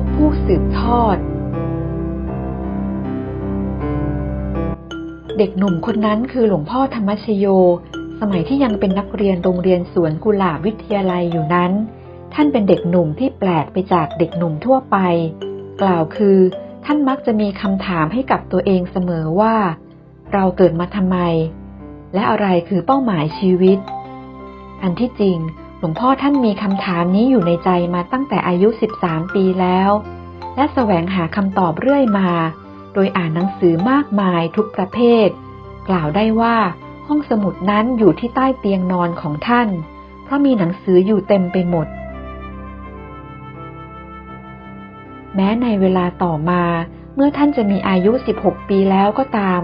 บผู้สืบทอด เด็กหนุ่มคนนั้นคือหลวงพ่อธรรมชโย สมัยที่ยังเป็นนักเรียนโรงเรียนสวนกุหลาบวิทยาลัยอยู่นั้น ท่านเป็นเด็กหนุ่มที่แปลกไปจากเด็กหนุ่มทั่วไป กล่าวคือ ท่านมักจะมีคำถามให้กับตัวเองเสมอว่า เราเกิดมาทำไม และอะไรคือเป้าหมายชีวิต อันที่จริง ลวงพ่อท่านมีคำถามนี้อยู่ในใจมาตั้งแต่อายุ 13 ปีแล้ว และแสวงหาคำตอบเรื่อยมา โดยอ่านหนังสือมากมายทุกประเภท กล่าวได้ว่าห้องสมุดนั้นอยู่ที่ใต้เตียงนอนของท่าน เพราะมีหนังสืออยู่เต็มไปหมด แม้ในเวลาต่อมาเมื่อท่านจะมีอายุ 16 ปีแล้วก็ตาม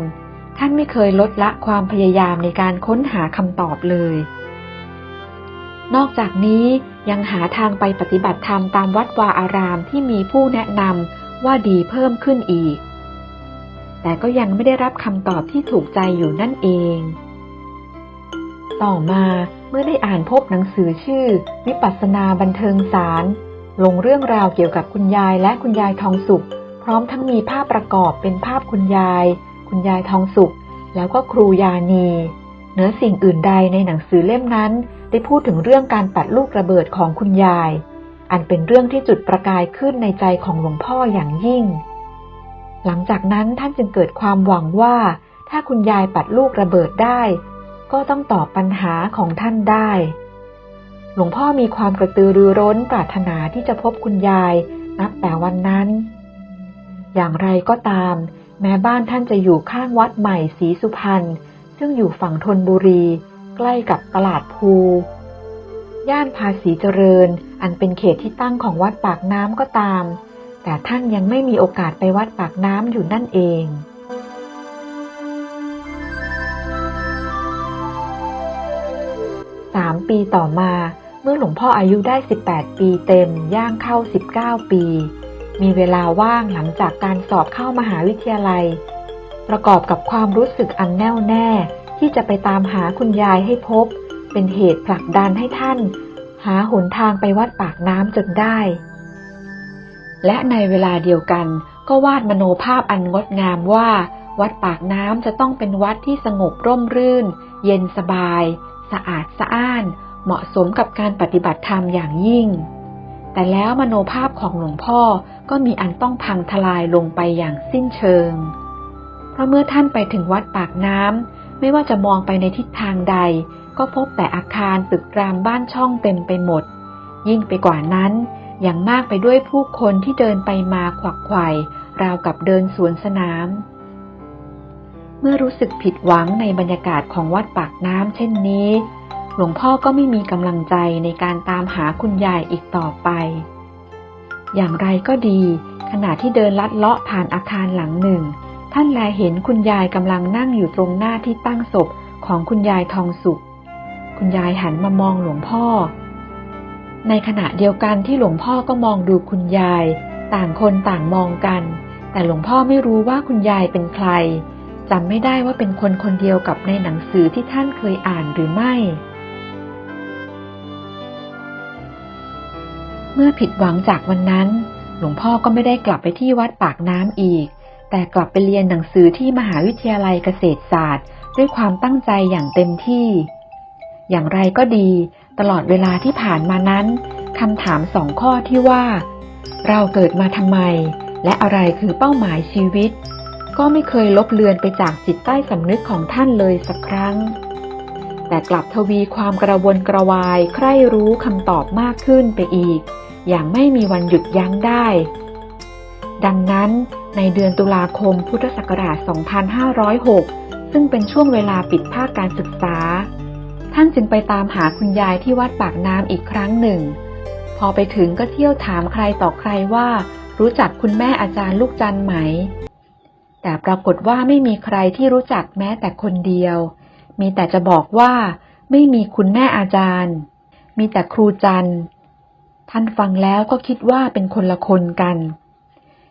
ท่านไม่เคยลดละความพยายามในการค้นหาคำตอบเลย นอกจากนี้ยังหาทางไปปฏิบัติธรรมตามวัดวาอารามที่มีผู้แนะนำว่าดีเพิ่มขึ้นอีก แต่ก็ยังไม่ได้รับคำตอบที่ถูกใจอยู่นั่นเอง ต่อมาเมื่อได้อ่านพบหนังสือชื่อ วิปัสสนาบันเทิงสาร ลงเรื่องราวเกี่ยวกับคุณยายและคุณยายทองสุข พร้อมทั้งมีภาพประกอบเป็นภาพคุณยาย คุณยายทองสุข แล้วก็ครูยานี นือสิ่งอื่นใดในหนังสือเล่มนั้น ได้พูดถึงเรื่องการปัดลูกระเบิดของคุณยาย อันเป็นเรื่องที่จุดประกายขึ้นในใจของหลวงพ่ออย่างยิ่ง หลังจากนั้นท่านจึงเกิดความหวังว่า ถ้าคุณยายปัดลูกระเบิดได้ ก็ต้องตอบปัญหาของท่านได้ หลวงพ่อมีความกระตือรือร้นปรารถนาที่จะพบคุณยายนับแต่วันนั้น อย่างไรก็ตาม แม้บ้านท่านจะอยู่ข้างวัดใหม่ศรีสุพรรณ ซึ่งอยู่ฝั่งธนบุรี ใกล้กับตลาดภู ย่านภาษีเจริญ อันเป็นเขตที่ตั้งของวัดปากน้ำก็ตาม แต่ท่านยังไม่มีโอกาสไปวัดปากน้ำอยู่นั่นเองสามปีต่อมาเมื่อหลวงพ่ออายุได้ 18 ปีเต็ม ย่างเข้า 19 ปี มีเวลาว่างหลังจากการสอบเข้ามหาวิทยาลัย ประกอบกับความรู้สึกอันแน่วแน่ ที่จะไปตามหาคุณยายให้พบ เป็นเหตุผลักดันให้ท่าน หาหนทางไปวัดปากน้ำจนได้ และในเวลาเดียวกันก็วาดมโนภาพอันงดงามว่า วัดปากน้ำจะต้องเป็นวัดที่สงบร่มรื่น เย็นสบาย สะอาดสะอ้าน เหมาะสมกับการปฏิบัติธรรมอย่างยิ่ง แต่แล้วมโนภาพของหลวงพ่อก็มีอันต้องพังทลายลงไปอย่างสิ้นเชิง ราะเมื่อท่านไปถึงวัดปากน้ำไม่ว่าจะมองไปในทิศทางใด ก็พบแต่อาคารตึกรามบ้านช่องเต็มไปหมด ยิ่งไปกว่านั้นอย่างมากไปด้วยผู้คนที่เดินไปมาขวักไขว่ราวกับเดินสวนสนาม เมื่อรู้สึกผิดหวังในบรรยากาศของวัดปากน้ำเช่นนี้ หลวงพ่อก็ไม่มีกำลังใจในการตามหาคุณยายอีกต่อไป อย่างไรก็ดี ขณะที่เดินลัดเลาะผ่านอาคารหลังหนึ่ง ท่านแลเห็นคุณยายกำลังนั่งอยู่ตรงหน้าที่ตั้งศพของคุณยายทองสุข คุณยายหันมามองหลวงพ่อ ในขณะเดียวกันที่หลวงพ่อก็มองดูคุณยาย ต่างคนต่างมองกัน แต่หลวงพ่อไม่รู้ว่าคุณยายเป็นใครจำไม่ได้ว่าเป็นคนคนเดียวกับในหนังสือที่ท่านเคยอ่านหรือไม่ เมื่อผิดหวังจากวันนั้น หลวงพ่อก็ไม่ได้กลับไปที่วัดปากน้ำอีก แต่กลับไปเรียนหนังสือที่มหาวิทยาลัยเกษตรศาสตร์ ด้วยความตั้งใจอย่างเต็มที่ อย่างไรก็ดี ตลอดเวลาที่ผ่านมานั้นคำถามสองข้อที่ว่า เราเกิดมาทำไม และอะไรคือเป้าหมายชีวิต ก็ไม่เคยลบเลือนไปจากจิตใต้สำนึกของท่านเลยสักครั้ง แต่กลับทวีความกระวนกระวายใคร่รู้คำตอบมากขึ้นไปอีก อย่างไม่มีวันหยุดยั้งได้ ดังนั้น ในเดือนตุลาคมพุทธศักราช 2506 ซึ่งเป็นช่วงเวลาปิดภาคการศึกษา ท่านจึงไปตามหาคุณยายที่วัดปากน้ำอีกครั้งหนึ่ง พอไปถึงก็เที่ยวถามใครต่อใครว่า รู้จักคุณแม่อาจารย์ลูกจันไหม แต่ปรากฏว่าไม่มีใครที่รู้จักแม้แต่คนเดียว มีแต่จะบอกว่าไม่มีคุณแม่อาจารย์ มีแต่ครูจันท่านฟังแล้วก็คิดว่าเป็นคนละคนกัน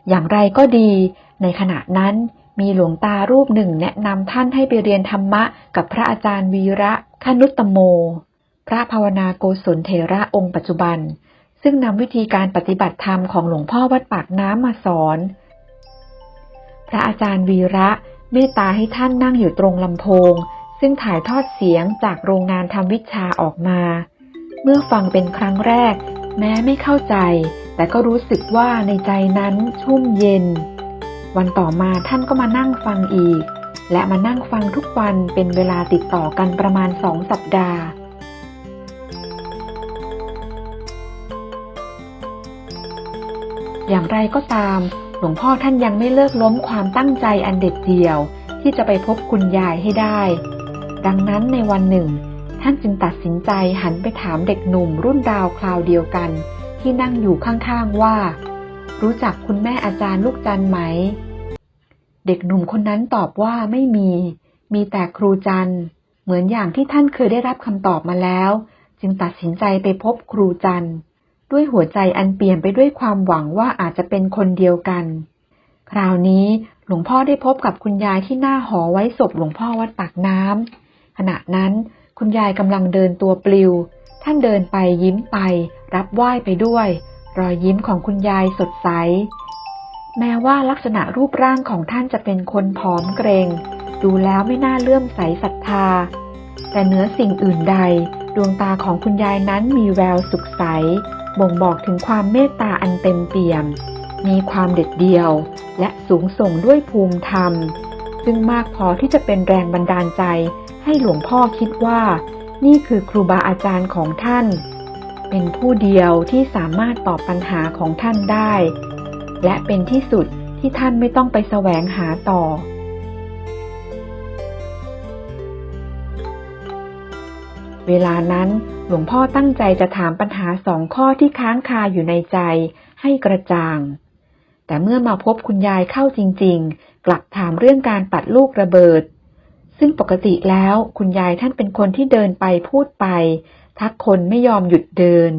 อย่างไรก็ดี ในขณะนั้นมีหลวงตารูปหนึ่งแนะนำท่านให้ไปเรียนธรรมะกับพระอาจารย์วีระคนุตตโม พระภาวนาโกศลเทระองค์ปัจจุบัน ซึ่งนำวิธีการปฏิบัติธรรมของหลวงพ่อวัดปากน้ำมาสอน พระอาจารย์วีระเมตตาให้ท่านนั่งอยู่ตรงลำโพง ซึ่งถ่ายทอดเสียงจากโรงงานทำวิชาออกมา เมื่อฟังเป็นครั้งแรก แม้ไม่เข้าใจ แต่ก็รู้สึกว่าในใจนั้นชุ่มเย็น วันต่อมาท่านก็มานั่งฟังอีก และมานั่งฟังทุกวันเป็นเวลาติดต่อกันประมาณสองสัปดาห์อย่างไรก็ตาม หลวงพ่อท่านยังไม่เลิกล้มความตั้งใจอันเด็ดเดี่ยว ที่จะไปพบคุณยายให้ได้ ดังนั้นในวันหนึ่ง ท่านจึงตัดสินใจหันไปถามเด็กหนุ่มรุ่นราวคราวเดียวกัน ที่นั่งอยู่ข้างๆว่า รู้จักคุณแม่อาจารย์ลูกจันไหม เด็กหนุ่มคนนั้นตอบว่าไม่มี มีแต่ครูจันเหมือนอย่างที่ท่านเคยได้รับคำตอบมาแล้ว จึงตัดสินใจไปพบครูจันด้วยหัวใจอันเปลี่ยนไปด้วยความหวังว่าอาจจะเป็นคนเดียวกัน คราวนี้หลวงพ่อได้พบกับคุณยายที่หน้าหอไว้ศพหลวงพ่อวัดปากน้ำขณะนั้นคุณยายกำลังเดินตัวปลิว ท่านเดินไปยิ้มไป รับไหว้ไปด้วย รอยยิ้มของคุณยายสดใส แม้ว่าลักษณะรูปร่างของท่านจะเป็นคนผอมเกรง ดูแล้วไม่น่าเลื่อมใสศรัทธา แต่เหนือสิ่งอื่นใด ดวงตาของคุณยายนั้นมีแววสุขใส บ่งบอกถึงความเมตตาอันเต็มเปี่ยม มีความเด็ดเดี่ยว และสูงส่งด้วยภูมิธรรม ซึ่งมากพอที่จะเป็นแรงบันดาลใจให้หลวงพ่อคิดว่า นี่คือครูบาอาจารย์ของท่าน เป็นผู้เดียวที่สามารถตอบปัญหาของท่านได้ และเป็นที่สุดที่ท่านไม่ต้องไปแสวงหาต่อ เวลานั้นหลวงพ่อตั้งใจจะถามปัญหาสองข้อที่ค้างคาอยู่ในใจให้กระจ่าง แต่เมื่อมาพบคุณยายเข้าจริง ๆ กลับถามเรื่องการปัดลูกระเบิด ซึ่งปกติแล้วคุณยายท่านเป็นคนที่เดินไปพูดไป ทักคนไม่ยอมหยุดเดิน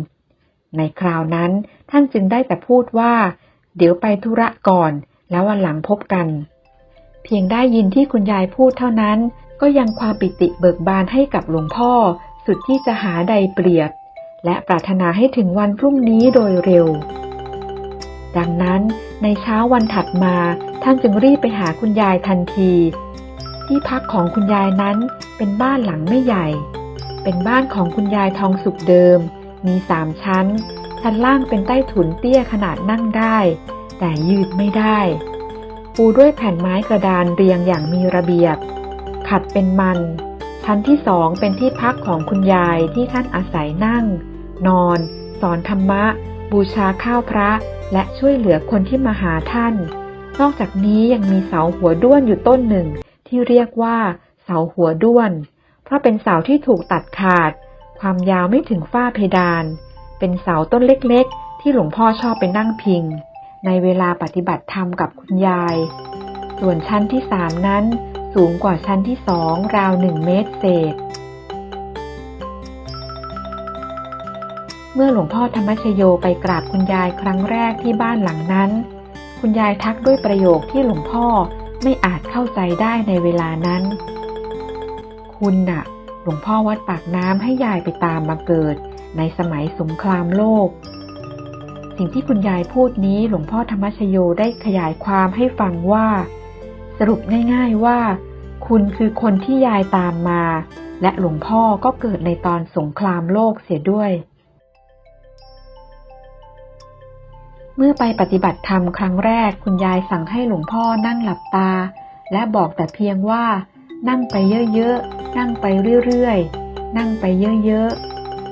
ในคราวนั้นท่านจึงได้แต่พูดว่า เดี๋ยวไปธุระก่อน แล้ววันหลังพบกัน เพียงได้ยินที่คุณยายพูดเท่านั้น ก็ยังความปิติเบิกบานให้กับหลวงพ่อ สุดที่จะหาใดเปรียบ และปรารถนาให้ถึงวันพรุ่งนี้โดยเร็ว ดังนั้นในเช้าวันถัดมาท่านจึงรีบไปหาคุณยายทันที ที่พักของคุณยายนั้นเป็นบ้านหลังไม่ใหญ่ เป็นบ้านของคุณยายทองสุกเดิม มีสามชั้น ชั้นล่างเป็นใต้ถุนเตี้ยขนาดนั่งได้ แต่ยืดไม่ได้ ปูด้วยแผ่นไม้กระดานเรียงอย่างมีระเบียบ ขัดเป็นมัน ชั้นที่สองเป็นที่พักของคุณยายที่ท่านอาศัยนั่ง นอน สอนธรรมะ บูชาข้าวพระ และช่วยเหลือคนที่มาหาท่าน นอกจากนี้ยังมีเสาหัวด้วนอยู่ต้นหนึ่งที่เรียกว่าเสาหัวด้วน เพราะเป็นเสาที่ถูกตัดขาด ความยาวไม่ถึงฝ้าเพดาน เป็นเสาต้นเล็กๆ ที่หลวงพ่อชอบไปนั่งพิง ในเวลาปฏิบัติธรรมกับคุณยาย ส่วนชั้นที่สามนั้นสูงกว่าชั้นที่สองราวหนึ่งเมตรเศษ เมื่อหลวงพ่อธรรมชโยไปกราบคุณยายครั้งแรกที่บ้านหลังนั้น คุณยายทักด้วยประโยคที่หลวงพ่อไม่อาจเข้าใจได้ในเวลานั้น คุณน่ะ หลวงพ่อวัดปากน้ำให้ยายไปตามมาเกิด ในสมัยสงครามโลก สิ่งที่คุณยายพูดนี้หลวงพ่อธรรมชโยได้ขยายความให้ฟังว่า สรุปง่ายๆว่า คุณคือคนที่ยายตามมา และหลวงพ่อก็เกิดในตอนสงครามโลกเสียด้วยเมื่อไปปฏิบัติธรรมครั้งแรกคุณยายสั่งให้หลวงพ่อนั่งหลับตา และบอกแต่เพียงว่า นั่งไปเยอะๆ นั่งไปเรื่อยๆ นั่งไปเยอะ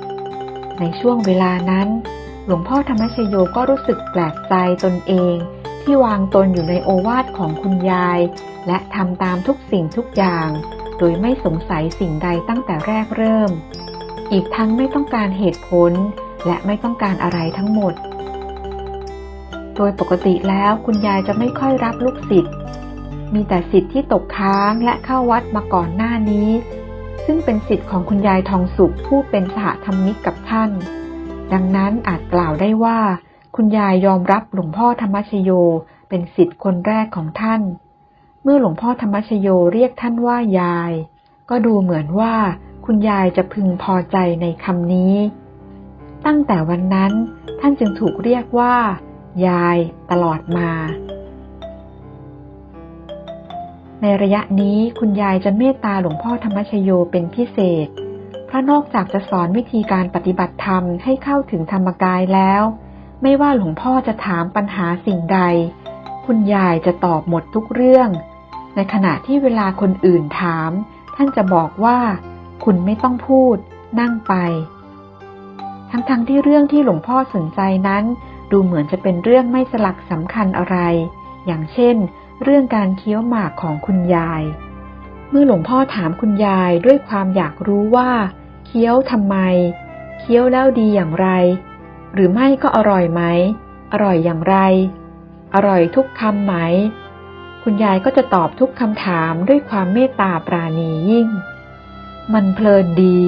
ๆ ในช่วงเวลานั้น หลวงพ่อธรรมชโยก็รู้สึกแปลกใจตนเอง ที่วางตนอยู่ในโอวาทของคุณยาย และทำตามทุกสิ่งทุกอย่าง โดยไม่สงสัยสิ่งใดตั้งแต่แรกเริ่ม อีกทั้งไม่ต้องการเหตุผล และไม่ต้องการอะไรทั้งหมด โดยปกติแล้วคุณยายจะไม่ค่อยรับลูกศิษย์ มีแต่สิทธิ์ที่ตกค้างและเข้าวัดมาก่อนหน้านี้ ซึ่งเป็นสิทธิ์ของคุณยายทองสุขผู้เป็นสหธรรมิกกับท่าน ดังนั้นอาจกล่าวได้ว่า คุณยายยอมรับหลวงพ่อธรรมชโยเป็นสิทธิ์คนแรกของท่าน เมื่อหลวงพ่อธรรมชโยเรียกท่านว่ายาย ก็ดูเหมือนว่าคุณยายจะพึงพอใจในคำนี้ ตั้งแต่วันนั้นท่านจึงถูกเรียกว่า ยายตลอดมา ในระยะนี้คุณยายจะเมตตาหลวงพ่อธรรมชโยเป็นพิเศษเพราะนอกจากจะสอนวิธีการปฏิบัติธรรมให้เข้าถึงธรรมกายแล้ว ไม่ว่าหลวงพ่อจะถามปัญหาสิ่งใด คุณยายจะตอบหมดทุกเรื่อง ในขณะที่เวลาคนอื่นถาม ท่านจะบอกว่า คุณไม่ต้องพูด นั่งไป ทั้งๆทที่เรื่องที่หลวงพ่อสนใจนั้น ดูเหมือนจะเป็นเรื่องไม่สลักสำคัญอะไร อย่างเช่น เรื่องการเคี้ยวหมากของคุณยาย เมื่อหลวงพ่อถามคุณยายด้วยความอยากรู้ว่าเคี้ยวทำไม เคี้ยวแล้วดีอย่างไร หรือไม่ก็อร่อยไหม อร่อยอย่างไร อร่อยทุกคำไหม คุณยายก็จะตอบทุกคำถามด้วยความเมตตาปราณียิ่ง มันเพลินดี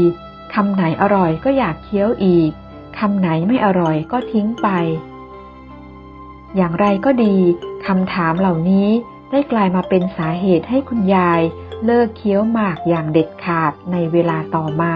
คำไหนอร่อยก็อยากเคี้ยวอีกคำไหนไม่อร่อยก็ทิ้งไป อย่างไรก็ดีคำถามเหล่านี้ได้กลายมาเป็นสาเหตุให้คุณยาย เลิกเคี้ยวหมากอย่างเด็ดขาดในเวลาต่อมา